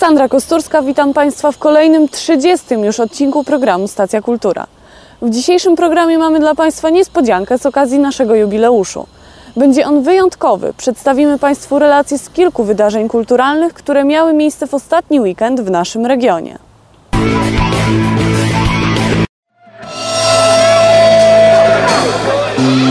Aleksandra Kosturska, witam Państwa w kolejnym 30 już odcinku programu Stacja Kultura. W dzisiejszym programie mamy dla Państwa niespodziankę z okazji naszego jubileuszu. Będzie on wyjątkowy. Przedstawimy Państwu relacje z kilku wydarzeń kulturalnych, które miały miejsce w ostatni weekend w naszym regionie. Dobrze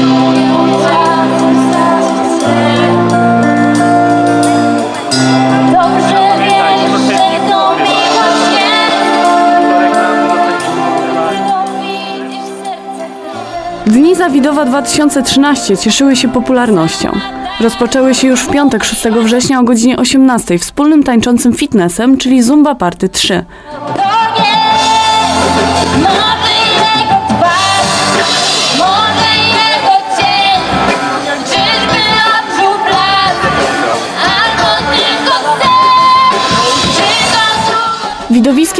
Dni Zawidowa 2013 cieszyły się popularnością. Rozpoczęły się już w piątek 6 września o godzinie 18 wspólnym tańczącym fitnessem, czyli Zumba Party 3.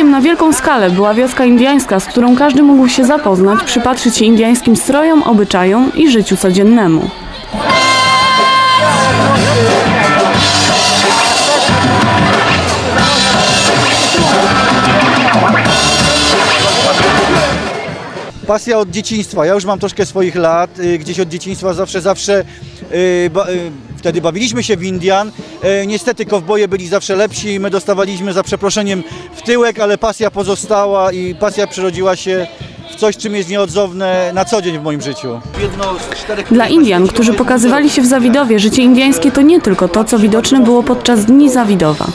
Na wielką skalę była wioska indiańska, z którą każdy mógł się zapoznać, przypatrzyć się indiańskim strojom, obyczajom i życiu codziennemu. pasja od dzieciństwa. Ja już mam troszkę swoich lat, y, gdzieś od dzieciństwa zawsze, zawsze ba, y, wtedy bawiliśmy się w Indian. Y, niestety kowboje byli zawsze lepsi i my dostawaliśmy za przeproszeniem w tyłek, ale pasja pozostała i pasja przerodziła się w coś, czym jest nieodzowne na co dzień w moim życiu. Dla Indian, którzy pokazywali się w Zawidowie, życie indyjskie to nie tylko to, co widoczne było podczas Dni Zawidowa.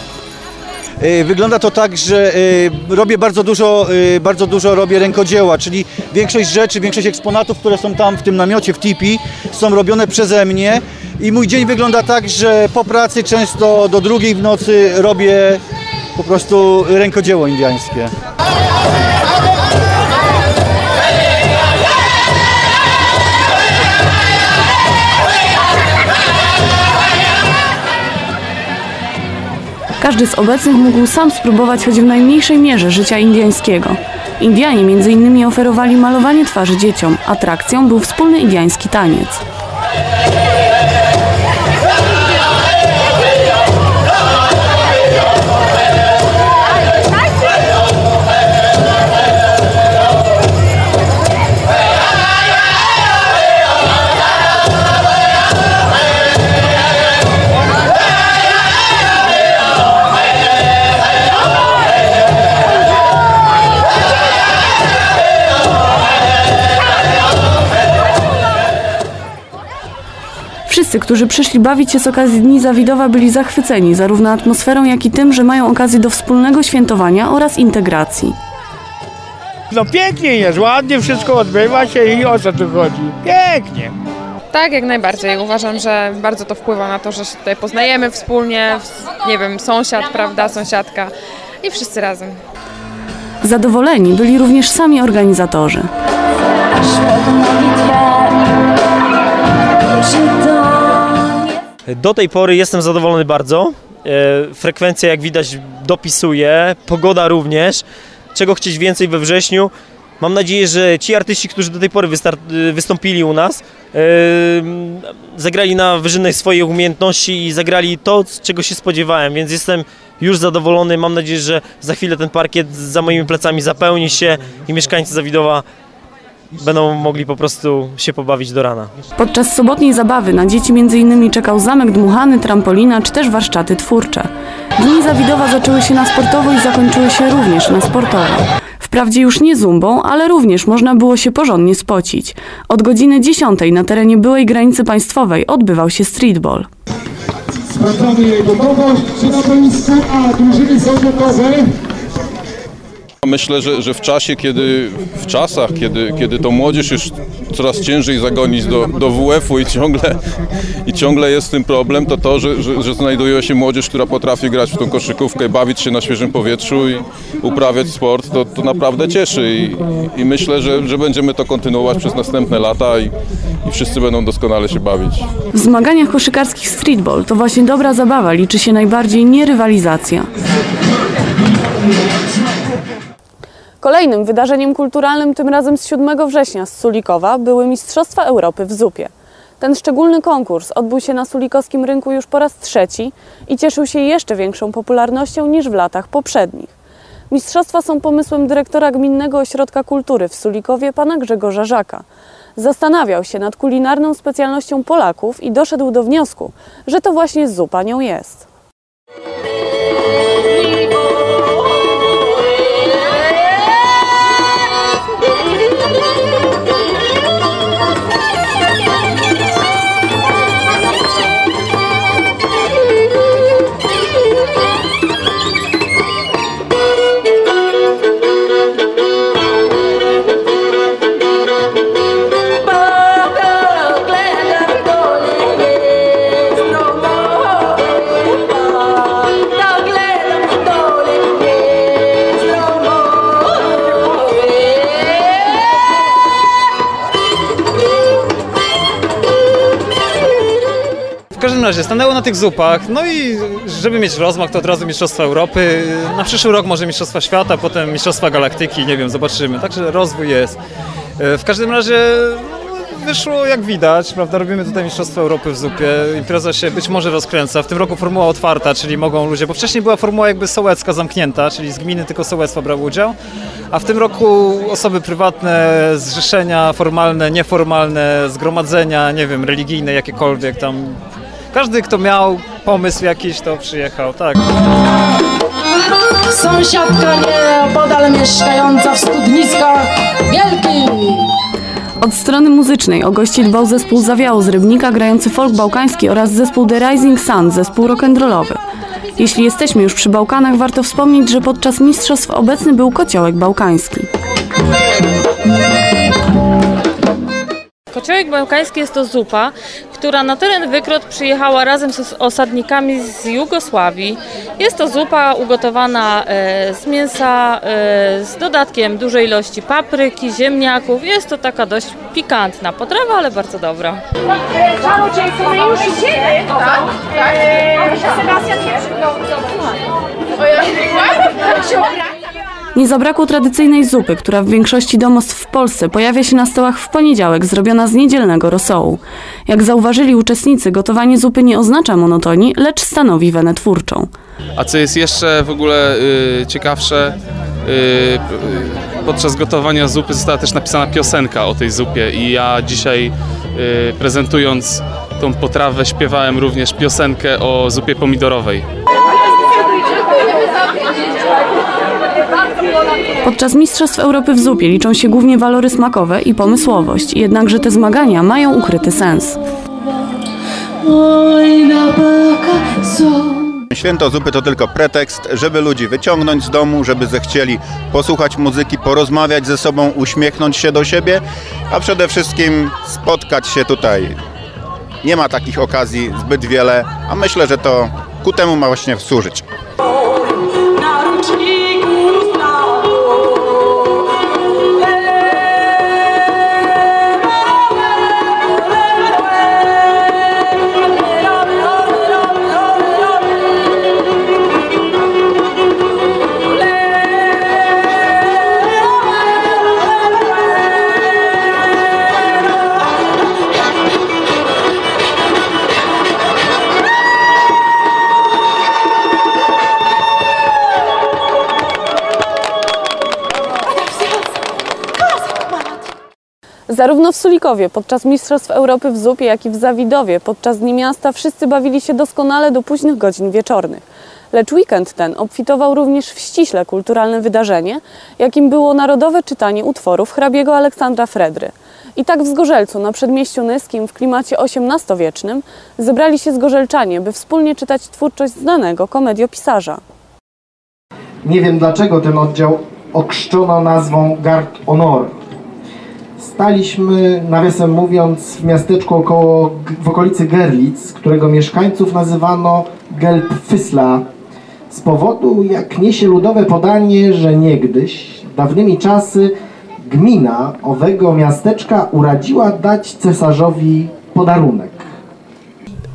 Y, Wygląda to tak, że y, robię bardzo dużo, y, bardzo dużo robię rękodzieła, czyli większość rzeczy, większość eksponatów, które są tam w tym namiocie, w tipi, są robione przeze mnie i mój dzień wygląda tak, że po pracy często do drugiej w nocy robię po prostu rękodzieło indiańskie. Każdy z obecnych mógł sam spróbować choć w najmniejszej mierze życia indyjskiego. Indianie innymi oferowali malowanie twarzy dzieciom. Atrakcją był wspólny indyjski taniec. Wszyscy, którzy przyszli bawić się z okazji Dni Zawidowa byli zachwyceni zarówno atmosferą, jak i tym, że mają okazję do wspólnego świętowania oraz integracji. No pięknie jest, ładnie wszystko odbywa się i o co tu chodzi? Pięknie. Tak, jak najbardziej. Uważam, że bardzo to wpływa na to, że się tutaj poznajemy wspólnie, nie wiem, sąsiad, prawda, sąsiadka i wszyscy razem. Zadowoleni byli również sami organizatorzy. Do tej pory jestem zadowolony bardzo. E, Frekwencja, jak widać, dopisuje, pogoda również. Czego chcieć więcej we wrześniu? Mam nadzieję, że ci artyści, którzy do tej pory wystąpili u nas, e, zagrali na wyżyny swojej umiejętności i zagrali to, czego się spodziewałem, więc jestem już zadowolony. Mam nadzieję, że za chwilę ten parkiet za moimi plecami zapełni się i mieszkańcy Zawidowa będą mogli po prostu się pobawić do rana. Podczas sobotniej zabawy na dzieci m.in. czekał zamek dmuchany, trampolina czy też warsztaty twórcze. Dni Zawidowa zaczęły się na sportowo i zakończyły się również na sportowo. Wprawdzie już nie zumbą, ale również można było się porządnie spocić. Od godziny 10 na terenie byłej granicy państwowej odbywał się streetball. Sprawdzamy jej gotowość. Czy na boisku A drużyny są gotowe? Myślę, że, że w czasie, kiedy, w czasach, kiedy, kiedy to młodzież już coraz ciężej zagonić do, do WF-u i ciągle, i ciągle jest tym problem, to to, że, że, że znajduje się młodzież, która potrafi grać w tą koszykówkę, bawić się na świeżym powietrzu i uprawiać sport, to, to naprawdę cieszy i, i myślę, że, że będziemy to kontynuować przez następne lata i, i wszyscy będą doskonale się bawić. W zmaganiach koszykarskich streetball to właśnie dobra zabawa, liczy się najbardziej nie rywalizacja. Kolejnym wydarzeniem kulturalnym, tym razem z 7 września z Sulikowa, były Mistrzostwa Europy w Zupie. Ten szczególny konkurs odbył się na Sulikowskim Rynku już po raz trzeci i cieszył się jeszcze większą popularnością niż w latach poprzednich. Mistrzostwa są pomysłem dyrektora Gminnego Ośrodka Kultury w Sulikowie, pana Grzegorza Żaka. Zastanawiał się nad kulinarną specjalnością Polaków i doszedł do wniosku, że to właśnie zupa nią jest. Każdym razie stanęło na tych zupach, no i żeby mieć rozmach, to od razu Mistrzostwa Europy. Na przyszły rok może Mistrzostwa Świata, potem Mistrzostwa Galaktyki, nie wiem, zobaczymy. Także rozwój jest. E, W każdym razie no, wyszło jak widać, prawda, robimy tutaj Mistrzostwo Europy w zupie. Impreza się być może rozkręca. W tym roku formuła otwarta, czyli mogą ludzie, bo wcześniej była formuła jakby sołecka zamknięta, czyli z gminy tylko sołectwa brały udział. A w tym roku osoby prywatne, zrzeszenia formalne, nieformalne, zgromadzenia, nie wiem, religijne, jakiekolwiek tam każdy, kto miał pomysł jakiś, to przyjechał, tak. Sąsiadka nieopodal mieszkająca w studniskach wielkich. Od strony muzycznej o gości dbał zespół Zawiało z Rybnika grający folk bałkański oraz zespół The Rising Sun, zespół rock'n'rollowy. Jeśli jesteśmy już przy Bałkanach, warto wspomnieć, że podczas mistrzostw obecny był kociołek bałkański. Kociołek bałkański jest to zupa, która na teren Wykrot przyjechała razem z osadnikami z Jugosławii. Jest to zupa ugotowana e, z mięsa e, z dodatkiem dużej ilości papryki, ziemniaków. Jest to taka dość pikantna potrawa, ale bardzo dobra. Czarodziejko, my już idziemy, tak? Tak. Sebastian nie przyjął. O, ja się Nie zabrakło tradycyjnej zupy, która w większości domostw w Polsce pojawia się na stołach w poniedziałek, zrobiona z niedzielnego rosołu. Jak zauważyli uczestnicy, gotowanie zupy nie oznacza monotonii, lecz stanowi wenę twórczą. A co jest jeszcze w ogóle y, ciekawsze, y, y, podczas gotowania zupy została też napisana piosenka o tej zupie i ja dzisiaj prezentując tą potrawę śpiewałem również piosenkę o zupie pomidorowej. Podczas Mistrzostw Europy w zupie liczą się głównie walory smakowe i pomysłowość, jednakże te zmagania mają ukryty sens. Święto zupy to tylko pretekst, żeby ludzi wyciągnąć z domu, żeby zechcieli posłuchać muzyki, porozmawiać ze sobą, uśmiechnąć się do siebie, a przede wszystkim spotkać się tutaj. Nie ma takich okazji zbyt wiele, a myślę, że to ku temu ma właśnie służyć. Zarówno w Sulikowie podczas Mistrzostw Europy w zupie, jak i w Zawidowie podczas Dni Miasta wszyscy bawili się doskonale do późnych godzin wieczornych. Lecz weekend ten obfitował również w ściśle kulturalne wydarzenie, jakim było narodowe czytanie utworów hrabiego Aleksandra Fredry. I tak w Zgorzelcu, na przedmieściu Nyskim, w klimacie XVIII-wiecznym, zebrali się zgorzelczanie, by wspólnie czytać twórczość znanego komediopisarza. Nie wiem dlaczego ten oddział okrzczono nazwą Gard Honor. Staliśmy, nawiasem mówiąc, w miasteczku około, w okolicy Gerlitz, którego mieszkańców nazywano Gelbfysla z powodu, jak niesie ludowe podanie, że niegdyś, dawnymi czasy, gmina owego miasteczka uradziła dać cesarzowi podarunek.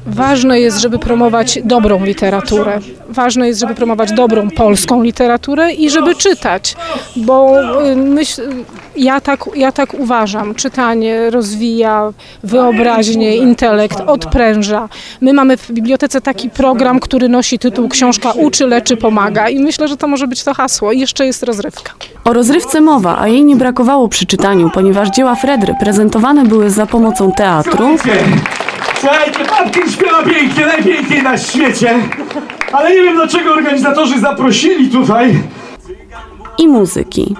Ważne jest, żeby promować dobrą literaturę. Ważne jest, żeby promować dobrą polską literaturę i żeby czytać, bo y, myśl, ja, tak, ja tak uważam. Czytanie rozwija wyobraźnię, intelekt, odpręża. My mamy w bibliotece taki program, który nosi tytuł Książka uczy, leczy, pomaga i myślę, że to może być to hasło. I jeszcze jest rozrywka. O rozrywce mowa, a jej nie brakowało przy czytaniu, ponieważ dzieła Fredry prezentowane były za pomocą teatru, Słuchajcie, Papkin śpiewa pięknie, najpiękniej na świecie. Ale nie wiem dlaczego organizatorzy zaprosili tutaj. i muzyki.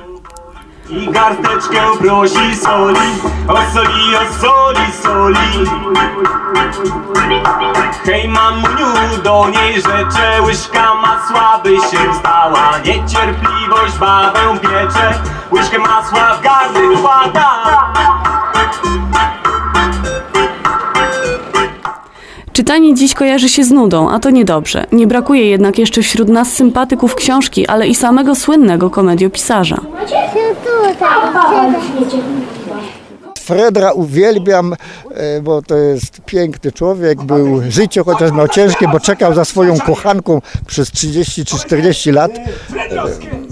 I garsteczkę prosi soli, o soli, o soli, soli. Hej mamuniu, do niej rzecze, łyżka masła by się stała. Niecierpliwość babę piecze, łyżkę masła w gardy wkłada. Czytanie dziś kojarzy się z nudą, a to niedobrze. Nie brakuje jednak jeszcze wśród nas sympatyków książki, ale i samego słynnego komediopisarza. Fredra uwielbiam, e, bo to jest piękny człowiek. Był życie chociaż miał ciężkie, bo czekał za swoją kochanką przez 30 czy 40 lat.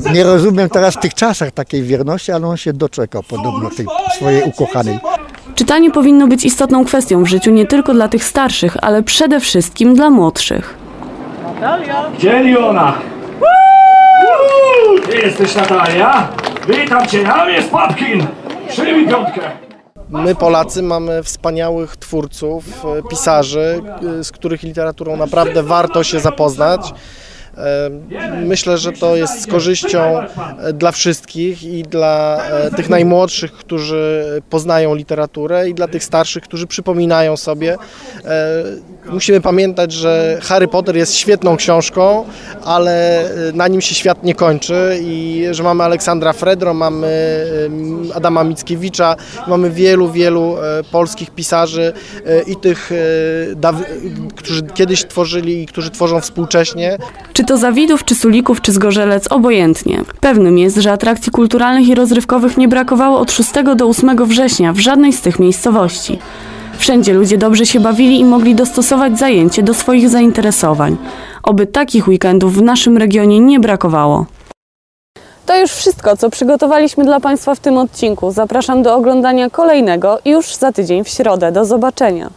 E, Nie rozumiem teraz w tych czasach takiej wierności, ale on się doczekał podobno tej swojej ukochanej. Czytanie powinno być istotną kwestią w życiu nie tylko dla tych starszych, ale przede wszystkim dla młodszych. Gdzie ona? Ty jesteś Natalia? Witam cię, ja jest Papkin. Przyjmij piątkę. My Polacy mamy wspaniałych twórców, e, pisarzy, e, z których literaturą naprawdę warto się zapoznać. Myślę, że to jest z korzyścią e, dla wszystkich i dla e, tych najmłodszych, którzy poznają literaturę i dla tych starszych, którzy przypominają sobie. E, Musimy pamiętać, że Harry Potter jest świetną książką, ale na nim się świat nie kończy i że mamy Aleksandra Fredro, mamy Adama Mickiewicza, mamy wielu, wielu polskich pisarzy i tych, którzy kiedyś tworzyli i którzy tworzą współcześnie. Czy to Zawidów, czy Sulików, czy Zgorzelec, obojętnie. Pewnym jest, że atrakcji kulturalnych i rozrywkowych nie brakowało od 6 do 8 września w żadnej z tych miejscowości. Wszędzie ludzie dobrze się bawili i mogli dostosować zajęcie do swoich zainteresowań. Oby takich weekendów w naszym regionie nie brakowało. To już wszystko, co przygotowaliśmy dla Państwa w tym odcinku. Zapraszam do oglądania kolejnego już za tydzień w środę. Do zobaczenia.